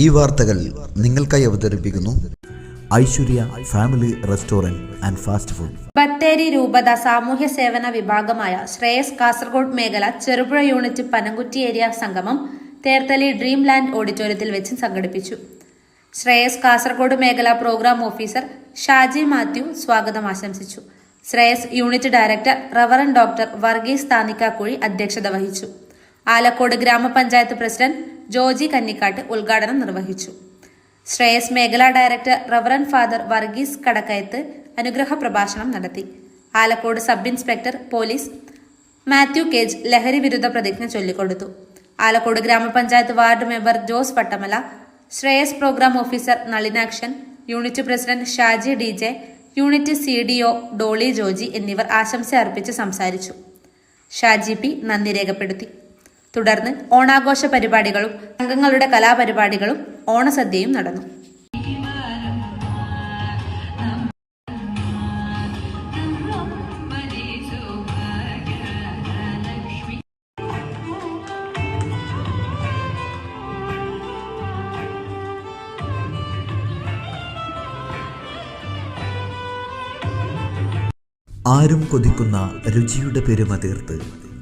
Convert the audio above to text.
ഈ വാർത്തകൾ നിങ്ങൾക്കായി അവതരിപ്പിക്കുന്നു Aishwarya family restaurant and fast food. Bathery രൂപത സാമൂഹ്യ സേവന വിഭാഗമായ ശ്രേയസ് കാസർഗോഡ് മേഖല ചെറുപുഴ യൂണിറ്റ് പനംകുറ്റി ഏരിയ സംഗമം തേർത്തലി ഡ്രീം ലാൻഡ് ഓഡിറ്റോറിയത്തിൽ വെച്ച് സംഘടിപ്പിച്ചു. ശ്രേയസ് കാസർഗോഡ് മേഖല പ്രോഗ്രാം ഓഫീസർ ഷാജി മാത്യു സ്വാഗതം ആശംസിച്ചു. Shreyas unit director reverend doctor Varghese Thanikkakuzhy അധ്യക്ഷത വഹിച്ചു. ആലക്കോട് ഗ്രാമപഞ്ചായത്ത് പ്രസിഡന്റ് ജോജി കന്നിക്കാട്ട് ഉദ്ഘാടനം നിർവഹിച്ചു. ശ്രേയസ് മേഖലാ director reverend father Varghese Kadakkayath അനുഗ്രഹ പ്രഭാഷണം നടത്തി. Alakode sub inspector police Mathew cage ലഹരി വിരുദ്ധ പ്രതിജ്ഞ ചൊല്ലിക്കൊടുത്തു. ആലക്കോട് ഗ്രാമപഞ്ചായത്ത് ward member Jose Pattamala Shreyas programme officer Nalinakshan unit president Shaji D J unit C D O Dolly Joji എന്നിവർ ആശംസ അർപ്പിച്ച് സംസാരിച്ചു. ഷാജി പി നന്ദി രേഖപ്പെടുത്തി. തുടർന്ന് ഓണാഘോഷ പരിപാടികളും അംഗങ്ങളുടെ കലാപരിപാടികളും ഓണസദ്യയും നടന്നു. ആരും കൊതിക്കുന്ന രുചിയുടെ പെരുമ തീർത്ത്